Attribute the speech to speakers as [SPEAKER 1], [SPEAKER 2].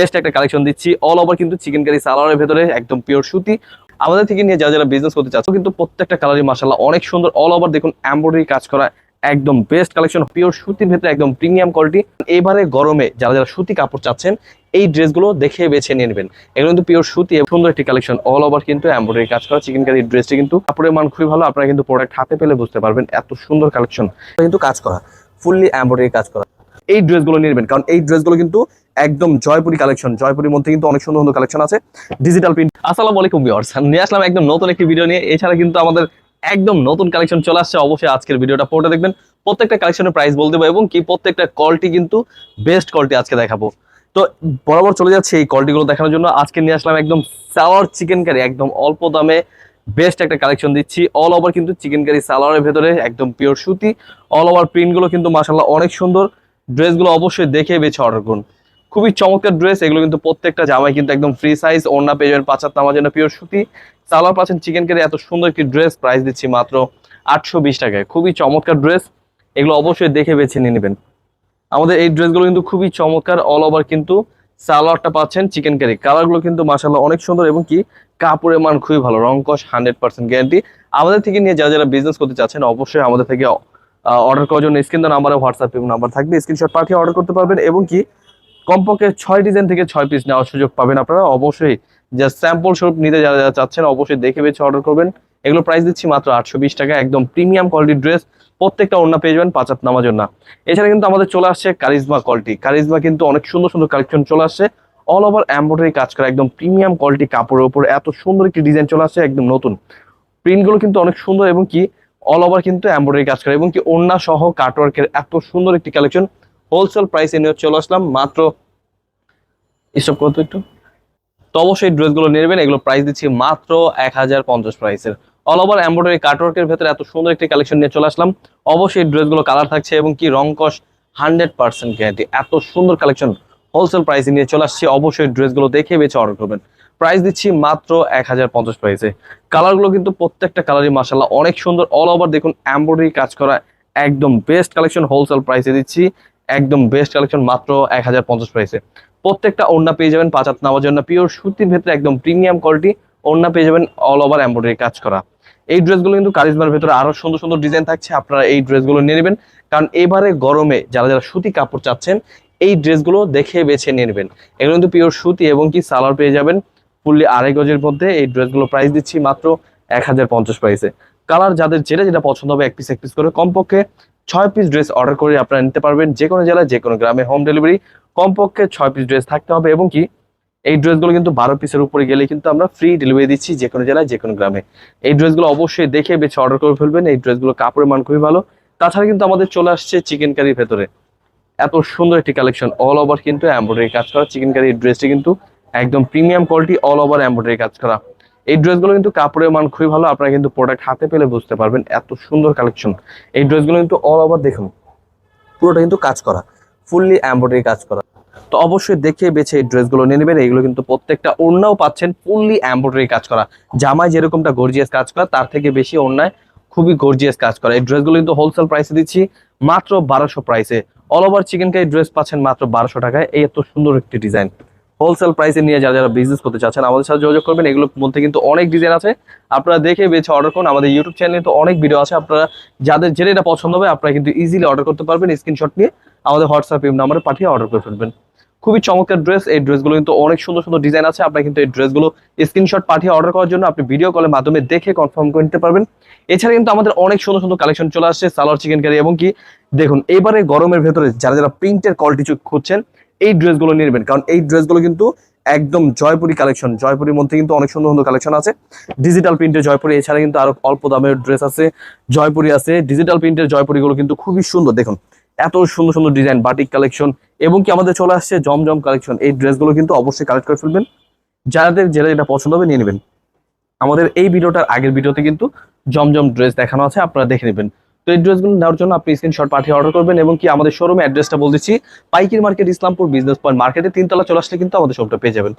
[SPEAKER 1] Best একটা collection দিচ্ছি। All over কিন্তু চিকেন কারি সালোয়ারের ভেতরে একদম পিওর সুতি। আমাদের থেকে নিয়ে যারা যারা বিজনেস করতে চাচ্ছ, কিন্তু প্রত্যেকটা কালারই মাসাল্লাহ অনেক সুন্দর। অল ওভার দেখুন এমব্রয়ডারি কাজ করা একদম বেস্ট কালেকশন পিওর সুতির ভেতরে একদম প্রিমিয়াম কোয়ালিটি এবারে গরমে যারা যারা সুতি কাপড় চাচ্ছেন, এই ড্রেসগুলো দেখে বেছে নেবেন। এগুলো কিন্তু পিওর সুতি সুন্দর একটি কালেকশন অল ওভার কিন্তু এমব্রয়ডারি কাজ করা চিকেন কারি ড্রেসটি কিন্তু কাপড়ের মান খুবই ভালো। আপনারা কিন্তু প্রোডাক্ট হাতে পেলে বুঝতে পারবেন এত সুন্দর কালেকশন কিন্তু কাজ করা ফুললি এমব্রয়ডারি কাজ করা। এই ড্রেসগুলো নেবেন, কারণ এই ড্রেসগুলো কিন্তু একদম জয়পুরি কালেকশন জয়পুরির মধ্যে কিন্তু অনেক সুন্দর সুন্দর কালেকশন আছে। ডিজিটাল প্রিন্ট আসসালামু আলাইকুম ভিউয়ার্স নিয়ে আসলাম একদম নতুন একটি ভিডিও নিয়ে। এছাড়া কিন্তু আমাদের একদম নতুন কালেকশন চলে আসছে। অবশ্যই আজকের ভিডিওটা পড়ে দেখবেন। প্রত্যেকটা কালেকশনের প্রাইস বলতে দেবো এবং কি প্রত্যেকটা কোয়ালিটি কিন্তু বেস্ট কোয়ালিটি আজকে দেখাবো। তো বরাবর চলে যাচ্ছে এই কোয়ালিটিগুলো দেখানোর জন্য। আজকে নিয়ে আসলাম একদম সাওয়ার চিকেন কারি একদম অল্প দামে বেস্ট একটা কালেকশন দিচ্ছি। অল ওভার কিন্তু চিকেন কারি সালোয়ারের ভেতরে, একদম পিওর সুতি। অল ওভার প্রিন্টগুলো কিন্তু মাসাল্লাহ অনেক সুন্দর। ড্রেসগুলো অবশ্যই দেখে বেছে অর্ডার করুন। খুবই চমৎকার ড্রেস এগুলো কিন্তু প্রত্যেকটা জামাই কিন্তু একদম ফ্রি সাইজ ওড়না পেয়ে যাবেন পাঁচাত নামার জন্য পিওর সুতি। সালোয়ার পাচ্ছেন চিকেন কারি এত সুন্দর একটি ড্রেস প্রাইস দিচ্ছি মাত্র আটশো বিশ টাকায়। খুবই চমৎকার ড্রেস এগুলো অবশ্যই দেখে বেছে নিয়ে নেবেন। আমাদের এই ড্রেসগুলো কিন্তু খুবই চমৎকার অল ওভার কিন্তু সালোয়ারটা পাচ্ছেন চিকেন কারি কালারগুলো কিন্তু মাসাল্লাহ অনেক সুন্দর এবং কি কাপড়ের মান খুবই ভালো রংকশ হান্ড্রেড পার্সেন্ট গ্যারান্টি আমাদের থেকে নিয়ে যারা যারা বিজনেস করতে চাচ্ছেন, অবশ্যই আমাদের থেকে অর্ডার করার জন্য স্ক্রিন নাম্বারে হোয়াটসঅ্যাপ নাম্বার থাকবে। স্ক্রিনশট পাঠিয়ে অর্ডার করতে পারবেন এবং কি কমপক্ষে ছয় ডিজাইন থেকে ছয় পিস নেওয়ার সুযোগ পাবেন আপনারা। অবশ্যই যা স্যাম্পল স্বরূপ নিতে যারা যারা চাচ্ছেন, অবশ্যই দেখে বেছে অর্ডার করবেন। এগুলো প্রাইস দিচ্ছি মাত্র আটশো বিশ টাকা, একদম প্রিমিয়াম কোয়ালিটির ড্রেস প্রত্যেকটা ওড়না পেয়ে যাবেন পাঁচাত নামার জন্য এছাড়া কিন্তু আমাদের চলে আসছে কারিজমা কোয়ালিটি কারিজমা কিন্তু অনেক সুন্দর সুন্দর কালেকশন চলে আসছে। অল ওভার এমব্রয়ডারি কাজ করা একদম প্রিমিয়াম কোয়ালিটি কাপড়ের উপর এত সুন্দর একটি ডিজাইন চলে আসছে, একদম নতুন। প্রিন্টগুলো কিন্তু অনেক সুন্দর এবং কি অল ওভার কিন্তু এমব্রয়ডারি কাজ করা এবং কি ওড়না সহ কাটওয়ার্কের এত সুন্দর একটি কালেকশন হোলসেল প্রাইসে নিয়ে চলে আসলাম। মাত্র এসব করতো একটু। তো অবশ্যই ড্রেসগুলো নেবেন, এগুলো প্রাইস দিচ্ছি মাত্র এক হাজার পঞ্চাশ প্রাইসের অল ওভার এমব্রয়ডারি কাটওয়ার্কের ভেতরে এত সুন্দর একটি কালেকশন নিয়ে চলে আসলাম। অবশ্যই ড্রেসগুলো কালার থাকছে এবং কি রংকশ হান্ড্রেড পার্সেন্ট গ্যারান্টি এত সুন্দর কালেকশন হোলসেল প্রাইসে নিয়ে চলে আসছি। অবশ্যই ড্রেসগুলো দেখে বেছে অর্ডার করবেন। প্রাইস দিচ্ছি মাত্র এক হাজার পঞ্চাশ প্রাইসে কালারগুলো কিন্তু প্রত্যেকটা কালারই মাসাল্লাহ অনেক সুন্দর। অল ওভার দেখুন এমব্রয়ডারি কাজ করা একদম বেস্ট কালেকশন হোলসেল প্রাইসে দিচ্ছি। একদম বেস্ট কালেকশন মাত্র এক হাজার পঞ্চাশ প্রাইসে প্রত্যেকটা ওড়না পেয়ে যাবেন পাঁচাত নামার জন্য। পিওর সুতির ভেতরে একদম প্রিমিয়াম কোয়ালিটি ওড়না পেয়ে যাবেন অল ওভার এমব্রয়ডারি কাজ করা। এই ড্রেসগুলো কিন্তু কারিজমার ভেতরে আরও সুন্দর সুন্দর ডিজাইন থাকছে। আপনারা এই ড্রেসগুলো নিয়ে নেবেন। কারণ এবারে গরমে যারা যারা সুতি কাপড় চাচ্ছেন, এই ড্রেসগুলো দেখে বেছে নিয়ে নেবেন। এগুলো কিন্তু পিওর সুতি এবং কি সালার পেয়ে যাবেন। ফুললি আড়াই গজের মধ্যে এই ড্রেসগুলো প্রাইস দিচ্ছি মাত্র এক হাজার পঞ্চাশ প্রাইসে কালার যাদের যেটা যেটা পছন্দ হবে এক পিস এক পিস করে কমপক্ষে ছয় পিস ড্রেস অর্ডার করে আপনারা নিতে পারবেন যে কোনো জেলায় যে কোনো গ্রামে। হোম ডেলিভারি কমপক্ষে ছয় পিস ড্রেস থাকতে হবে এবং কি, এই ড্রেসগুলো কিন্তু বারো পিসের উপরে গেলে কিন্তু আমরা ফ্রি ডেলিভারি দিচ্ছি যে কোনো জেলায় যে কোনো গ্রামে। এই ড্রেসগুলো অবশ্যই দেখে বেছে অর্ডার করে ফেলবেন। এই ড্রেসগুলো কাপড়ের মান খুবই ভালো। তাছাড়া কিন্তু আমাদের চলে আসছে চিকেন কারির ভেতরে। এত সুন্দর একটি কালেকশন অল ওভার কিন্তু এমব্রয়ডারি কাজ করা। চিকেন কারি ড্রেসটি কিন্তু একদম premium quality all over embroidery কাজ করা। এই ড্রেসগুলো কিন্তু কাপড়ের মান খুবই ভালো, আপনারা কিন্তু প্রোডাক্ট হাতে পেলে বুঝতে পারবেন এত সুন্দর কালেকশন এই ড্রেসগুলো কিন্তু অল ওভার দেখুন, পুরোটা কিন্তু কাজ করা ফুললি এমব্রয়ডারি কাজ করা। তো অবশ্যই দেখে বেছে এই ড্রেসগুলো নিয়ে নেবেন এইগুলো কিন্তু প্রত্যেকটা ওড়নাও পাচ্ছেন ফুললি এমব্রয়ডারি কাজ করা। জামায় যেরকমটা গর্জিয়াস কাজ করা, তার থেকে বেশি ওড়নায় খুবই গর্জিয়াস কাজ করা। এই ড্রেসগুলো কিন্তু হোলসেল প্রাইসে দিচ্ছি মাত্র বারোশো প্রাইসে all over chikankari dress পাচ্ছেন মাত্র বারোশো টাকায়, এই এত সুন্দর একটি ডিজাইন হোলসেল প্রাইসে নিয়ে যারা যারা বিজনেস করতে চাচ্ছেন, আমাদের সাথে যোগাযোগ করবেন। এগুলোর মধ্যে কিন্তু অনেক ডিজাইন আছে। আপনারা দেখে বেছে অর্ডার করুন। আমাদের ইউটিউব চ্যানেলে তো অনেক ভিডিও আছে। আপনারা যাদের যেটা এটা পছন্দ হবে, আপনারা কিন্তু ইজিলি অর্ডার করতে পারবেন। স্ক্রিনশট নিয়ে আমাদের হোয়াটসঅ্যাপ নাম্বারে পাঠিয়ে অর্ডার করে ফেলবেন। খুবই চমৎকার ড্রেস এই ড্রেসগুলো কিন্তু অনেক সুন্দর সুন্দর ডিজাইন আছে। আপনারা কিন্তু এই ড্রেসগুলো স্ক্রিনশট পাঠিয়ে অর্ডার করার জন্য আপনি ভিডিও কলের মাধ্যমে দেখে কনফার্ম করে নিতে পারবেন। এছাড়া কিন্তু আমাদের অনেক সুন্দর সুন্দর কালেকশন চলে আসছে। সালোয়ার চিকেন কারি এবং কি? দেখুন, এবারে গরমের ভেতরে যারা যারা প্রিন্টের কোয়ালিটি খুঁজছেন এই ড্রেসগুলো নেবেন। কারণ এই ড্রেসগুলো কিন্তু একদম জয়পুরি কালেকশন জয়পুরির মধ্যে কিন্তু অনেক সুন্দর সুন্দর কালেকশন আছে। ডিজিটাল প্রিন্টের জয়পুরি, এছাড়া কিন্তু আরও অল্প দামের ড্রেস আছে, জয়পুরি আছে। ডিজিটাল প্রিন্টের জয়পুরিগুলো কিন্তু খুবই সুন্দর। দেখুন, এত সুন্দর সুন্দর ডিজাইন বাটিক কালেকশন এবং কি আমাদের চলে আসছে জমজম কালেকশন এই ড্রেসগুলো কিন্তু অবশ্যই কালেক্ট করে ফেলবেন। যাদের যেটা যেটা পছন্দ হবে নিয়ে নেবেন। আমাদের এই ভিডিওটার আগের ভিডিওতে কিন্তু জমজম ড্রেস দেখানো আছে, আপনারা দেখে নেবেন। তো এই ড্রেসগুলো নেওয়ার জন্য আপনি স্ক্রিনশট পাঠিয়ে অর্ডার করবেন এবং কি আমাদের শোরুমে অ্যাড্রেসটা বলতেছি পাইকির মার্কেট ইসলামপুর বিজনেস পয়েন্ট মার্কেটে তিনতলা চলে আসলে কিন্তু আমাদের শপটা পেয়ে যাবেন।